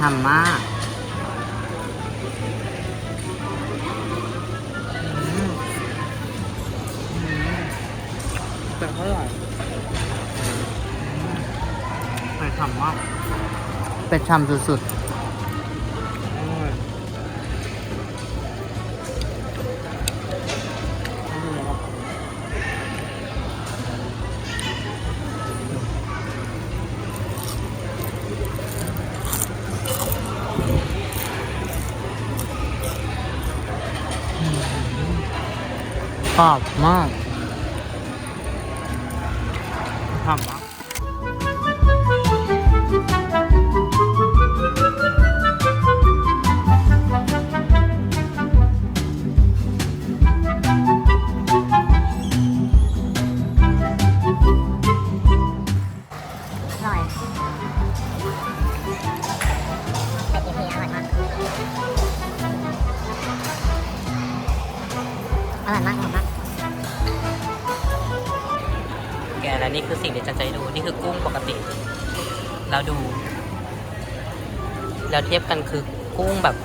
ฉ่ำมากอืมอืมเป็ดอร่อยเป็ดฉ่ำมากเป็ดฉ่ำสุดๆ กร ทียบกันคือกุ้งแบบ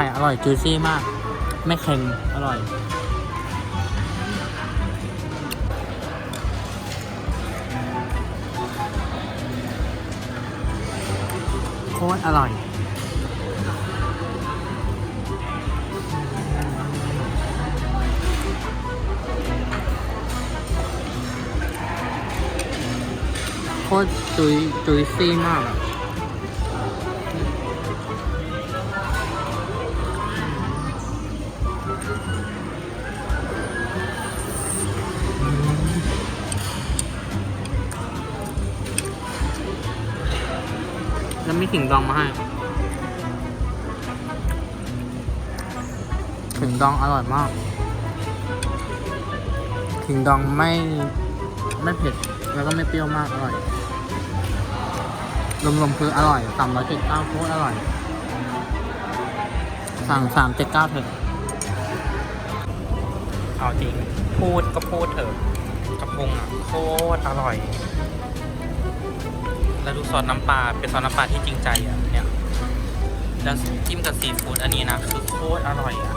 ไก่อร่อยจูซี่มาก ไม่เค็มอร่อย โคตรอร่อย โคตรจุยจุยซี่มากอะ แล้วมีขิงดองมาให้ขิงดองอร่อยมากขิงดองไม่ไม่เผ็ดแล้วก็ไม่เปรี้ยวมากอร่อยรวมๆคืออร่อยสามร้อยเจ็ดเก้าโคตรอร่อย สั่งสามเจ็ดเก้าเถอะ เอาจริง พูดก็พูดเถอะกระพงอะโคตรอร่อย แล้วดูซอสน้ำปลาเป็นซอสน้ำปลาที่จริงใจอะเนี่ยแล้วจิ้มกับซีฟู้ดอันนี้นะคือโคตรอร่อยอะ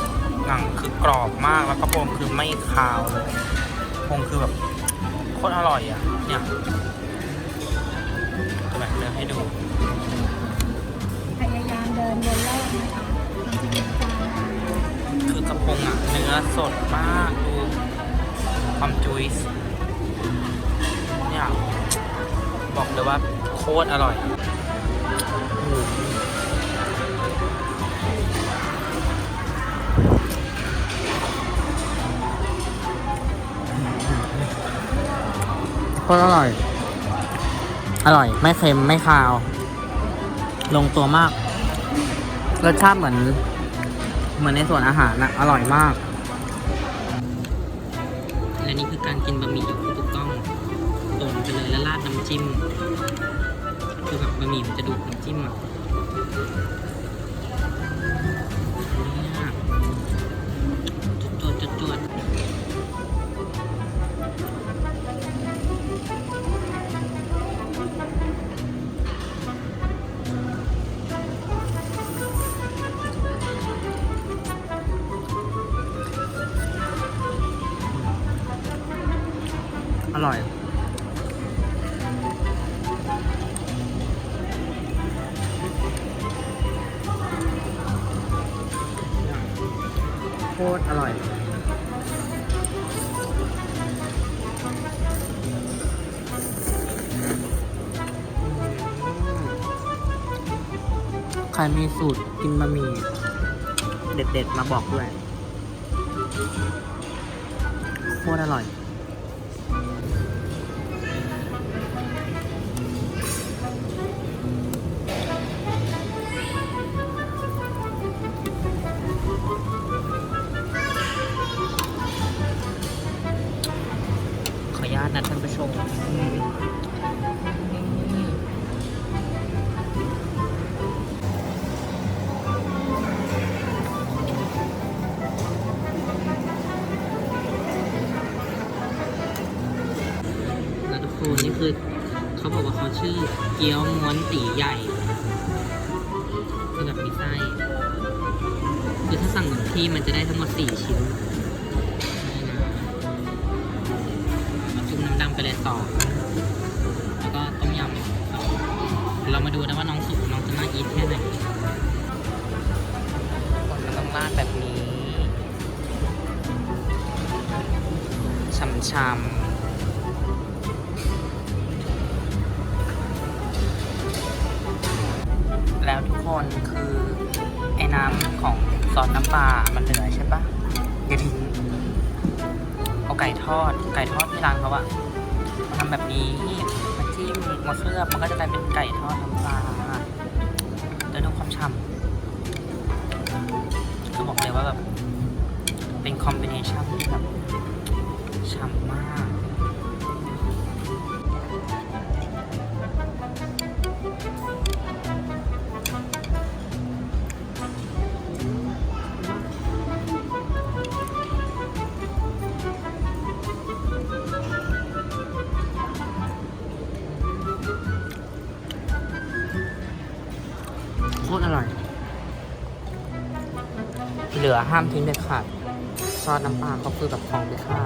หนังคือกรอบมากแล้วก็โปงคือไม่คาวเลยโปงคือแบบโคตรอร่อยอะเนี่ยแบบเดินให้ดูพยายามเดินวนรอบนะคะคือกระพงอะเนื้อสดมากดูความจุยส์ บอกเลยว่าโคตรอร่อยอืมโคตรอร่อย อร่อย ไม่เค็ม ไม่คาว ลงตัวมาก รสชาติเหมือน เหมือนในส่วนอาหารนะอร่อยมาก และนี่คือการกินบะหมี่อย่ ไปเลยแล้วราดน้ำจิ้ม คือแบบบะหมี่มันจะดูดน้ำจิ้มอะ ตรอร่อย ใครมีสูตรกินบะหมี่เด็ดๆ มาบอกด้วย โคตรอร่อย นุญาตนะท่านผู้ชมแล้วทุกคนนี่คือเขาบอกว่าเขาชื่อเกี๊ยวม้วนตีใหญ่คือแบบมีไส้คือถ้าสั่งหนึ่งที่มันจะได้ทั้งหมดสี่ชิ้น ชาม ห้ามทิ้งเด็ดขาดซอสน้ำปลาเขาคือแบบของมีค่า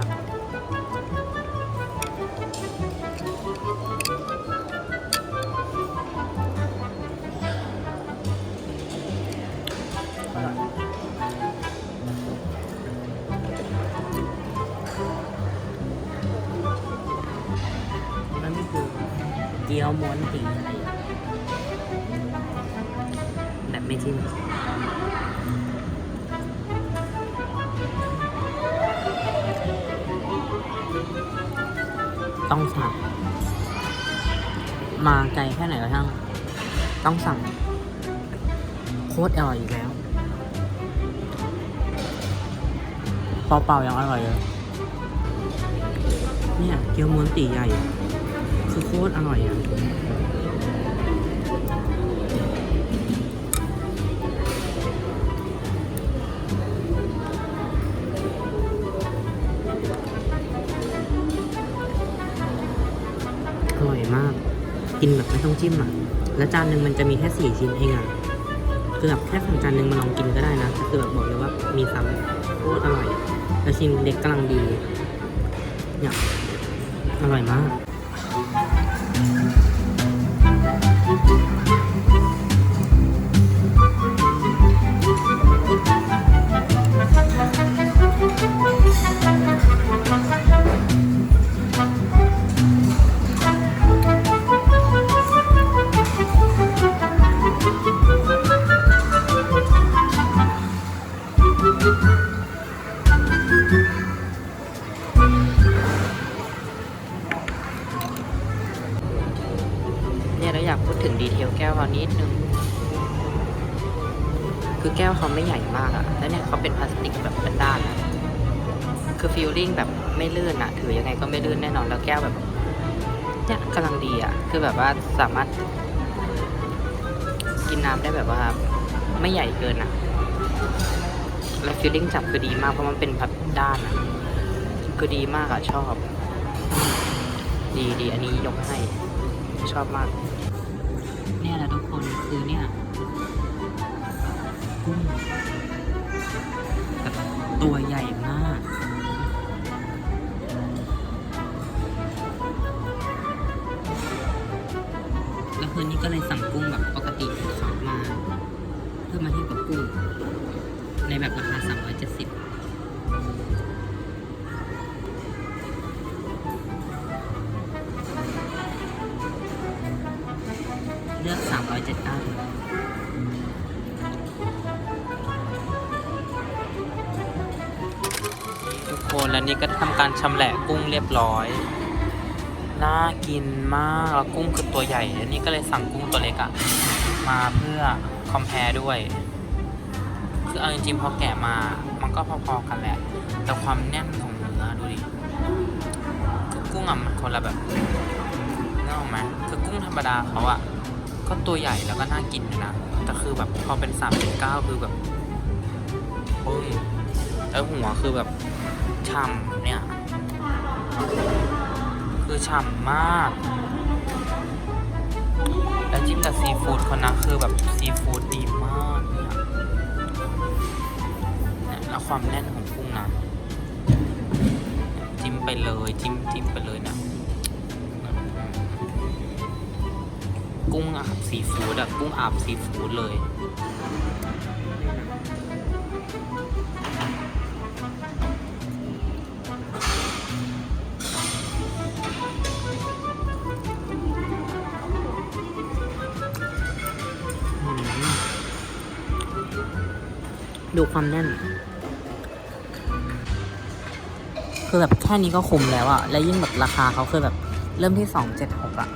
อร่อยแล้วนี่คือเกี๊ยวม้วนตีอะไรแบบไม่จิ้ง มามาไกลแค่ไหนก็ช่าง ต้องสั่ง โคตรอร่อยอีกแล้วเปล่าๆยังอร่อยเลยเนี่ยเกี๊ยวม้วนตีใหญ่ คือโคตรอร่อยอะ ต้องจิ้มอะ แล้วจานหนึ่งมันจะมีแค่สี่ชิ้นเองอะคือแบบแค่สั่งจานหนึ่งมาลองกินก็ได้นะแต่คือแบบบอกเลยว่ามีซ้ำโคตรอร่อย แล้วชิ้นเล็กกำลังดีเนี่ยอร่อยมาก ไม่ลื่นอะถือยังไงก็ไม่ลื่นแน่นอนแล้วแก้วแบบเนี่ยกำลังดีอะคือแบบว่าสามารถ กินน้ำได้แบบว่า ไม่ใหญ่เกินอะแล้วฟีลลิ่งจับคือดีมากเพราะมันเป็นแบบด้านอะคือดีมากอะชอบ ดีดีอันนี้ยกให้ ชอบมาก เลือก 379ทุกคนแล้วนี่ก็ทำการชำแหละกุ้งเรียบร้อย น่ากินมากแล้วกุ้งคือตัวใหญ่อันนี้ก็เลยสั่งกุ้งตัวเล็กอะมาเพื่อคอม p พ r e ด้วย คือเอาจริงๆพอแกะมา มันก็พอๆกันแหละ แต่ความแน่นของเนื้อดูดิ คือกุ้งอะมันคนละแบบนึกออกไหมคือกุ้งธรรมดาเขาอะ ก็ตัวใหญ่แล้วก็น่ากินนะ แต่คือแบบพอเป็น3ามเป็นเก้าคือแบบปึ้งแล้วหัวคือแบบช่ำเนี่ย คือฉ่ำมาก แล้วจิ้มกับซีฟู้ดเขานะคือแบบซีฟู้ดดีมากเนี่ยเนี่ยแล้วความแน่นของกุ้งนะ จิ้มไปเลยจิ้มจิ้มไปเลยนะ กุ้งอาบซีฟู้ดอะกุ้งอาบซีฟู้ดเลยดูความแน่น คือแบบแค่นี้ก็คุ้มแล้วอะและยิ่งแบบราคาเขาคือแบบเริ่มที่สองเจ็ดหกอะ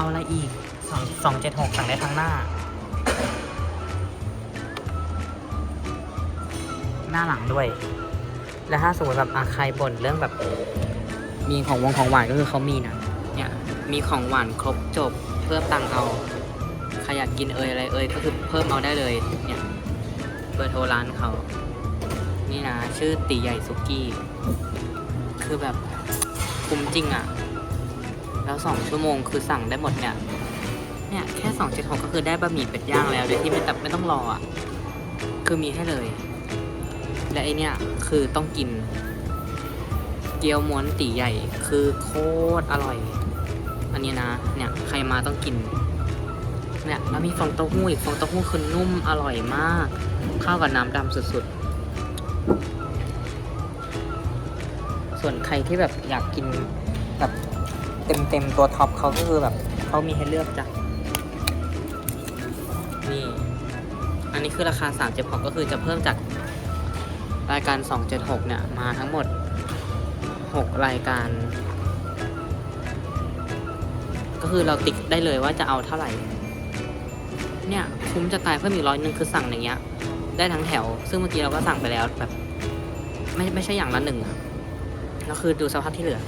เอาอะไรอีกสองสองเจ็ดหกสั่งได้ทั้งหน้า หน้าหลังด้วย แล้วถ้าสมมติแบบอาใครบ่นเรื่องแบบ มีของวงของหวานก็คือเขามีนะเนี่ยมีของหวานครบจบเพิ่มตังเอาใครอยากกินเอยอะไรเอยก็คือเพิ่มเอาได้เลยเนี่ยเบอร์โทรร้านเขา นี่นะ ชื่อตีใหญ่สุกี้ คือแบบคุ้มจริงอะ่ะ แล้วสองชั่วโมงคือสั่งได้หมดเนี่ย เนี่ยแค่สองเจ็ดหกก็คือได้บะหมี่เป็ดย่างแล้วโดยที่ไม่ตับไม่ต้องรออะ คือมีให้เลย และไอเนี่ยคือต้องกิน เกี๊ยวม้วนตีใหญ่คือโคตรอร่อย อันนี้นะ เนี่ยใครมาต้องกิน เนี่ยแล้วมีฟองเต้าหู้อีกฟองเต้าหู้คือนุ่มอร่อยมาก ข้าวกับน้ำดำสุดๆส่วนใครที่แบบอยากกิน เต็มๆตัวท็อปเขาก็คือแบบเขามีให้เลือกจ้ะนี่ อันนี้คือราคา 376 ก็คือจะเพิ่มจากรายการ 276 เนี่ย มาทั้งหมด 6 รายการ ก็คือเราติ๊กได้เลยว่าจะเอาเท่าไหร่ เนี่ย คุ้มจะตายเพิ่มอีกร้อยหนึ่งคือสั่งอย่างเงี้ย ได้ทั้งแถว ซึ่งเมื่อกี้เราก็สั่งไปแล้วแบบ ไม่ไม่ใช่อย่างละหนึ่งอะแล้วคือดูสภาพที่เหลือ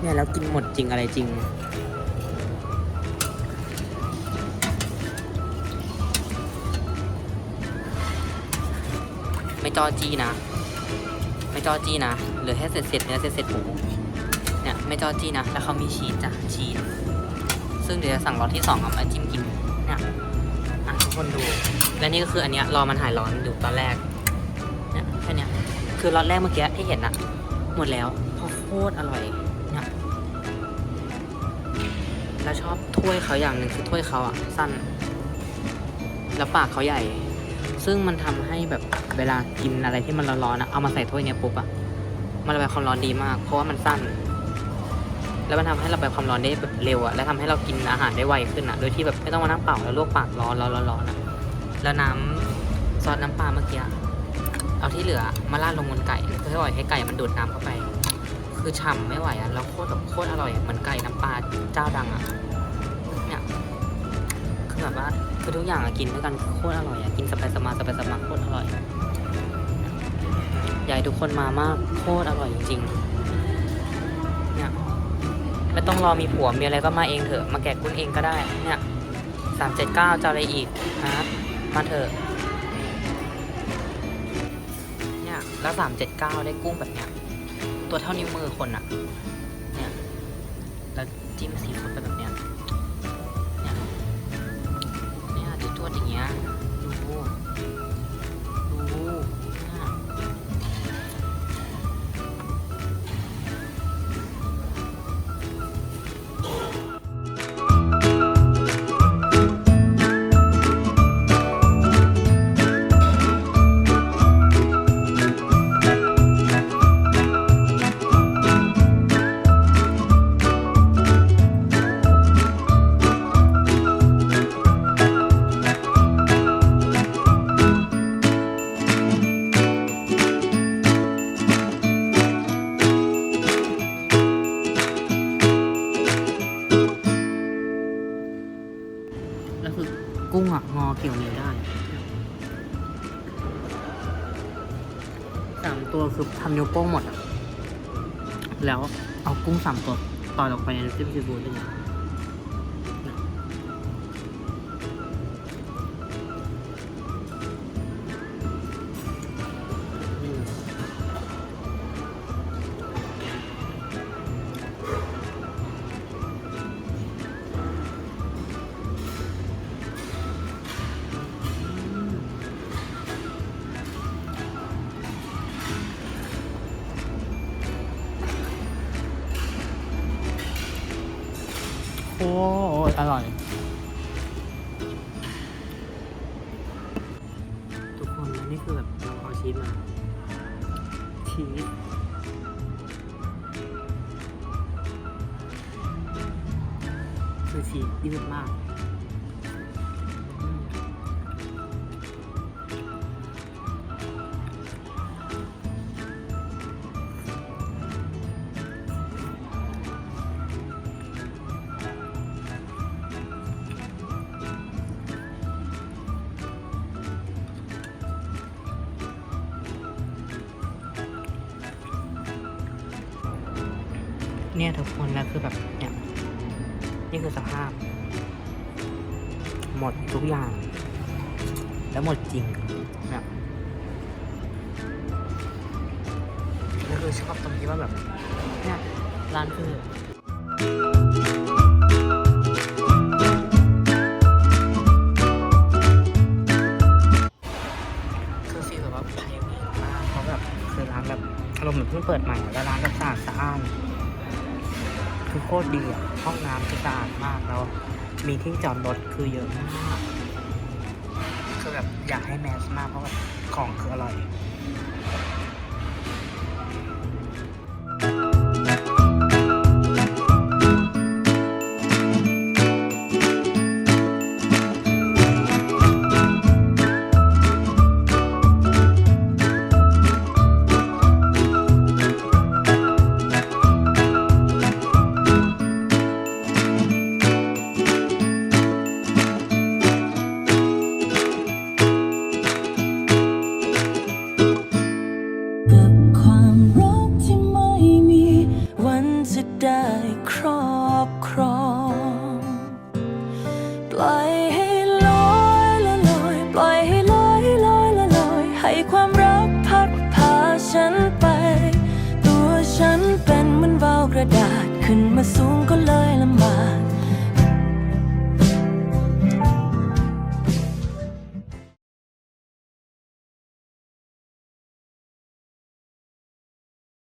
เนี่ยแล้วกินหมดจริงอะไรจริง ไม่จอจีนะ ไม่จอจี้นะเหลือแค่เศษเศษเนื้อเศษเศษหมูเนี่ยไม่จอจี้นะ แล้วเขามีชีสจ้ะชีสซึ่งเดี๋ยวจะสั่งรอที่สองเอามาจิ้มกินเนี่ยอะทุกคนดู และนี่ก็คืออันเนี้ยรอมันหายร้อนดูตอนแรกเนี่ยแค่เนี้ยคือรอตแรกเมื่อกี้ที่เห็นอะหมดแล้วพราะโคตรอร่อย แล้วชอบถ้วยเขาอย่างหนึ่งคือถ้วยเขาอะสั้น แล้วปากเขาใหญ่ ซึ่งมันทำให้แบบเวลากินอะไรที่มันร้อนๆอะเอามาใส่ถ้วยเนี้ยปุ๊บอะมันระบายความร้อนดีมาก เพราะว่ามันสั้น แล้วมันทำให้ระบายความร้อนได้แบบเร็วอะและทำให้เรากินอาหารได้ไวขึ้นอะโดยที่แบบไม่ต้องมานั่งเป่าแล้วลวกปากร้อนร้อนร้อนอะแล้วน้ำซอสน้ำปลาเมื่อกี้เอาที่เหลือมาราดลงบนไก่เพื่อให้ไก่มันดูดน้ำเข้าไป คือฉ่ำไม่ไหวอะแล้วโคตรแบบโคตรอร่อยเหมือนไก่น้ำปลาเจ้าดังอะเนี่ยคือแบบว่าคือทุกอย่างอะกินด้วยกันคือโคตรอร่อยอะกินสบายสมาสบายสมาโคตรอร่อยให้ทุกคนมามากโคตรอร่อยจริงๆเนี่ยไม่ต้องรอมีผัวมีอะไรก็มาเองเถอะ มาแกะกุ้งเองก็ได้เนี่ยสามเจ็ดเก้าจะอะไรอีกฮะมาเถอะเนี่ยแล้วสามเจ็ดเก้าได้กุ้งแบบเนี้ย ตัวเท่านิ้วมือคนอะเนี่ยแล้วจิ้มสีฟู้ดไปแบบ ทำนิ้วโป้งหมดอะแล้วเอากุ้งสามตัวต่อยลงไปในน้ำจิ้มซีฟู้ดด้วยนะ อร่อย เนี่ยทุกคนแล้วคือแบบเนี่ยนี่คือสภาพ หมดทุกอย่าง แล้วหมดจริงเนี่ยแล้วคือชอบตรงที่ว่าแบบเนี่ยร้านคือคือแบบว่าไพงมากเพราะแบบคือร้านแบบอารมณ์เหมือนเพิ่งเปิดใหม่แล้วร้านแบบสะอาดสะอ้าน คือโคตรดีอะห้องน้ำคือสะอาดมากแล้ว มีที่จอดรถคือเยอะมากคือแบบอยากให้แมสมากเพราะแบบของคืออร่อย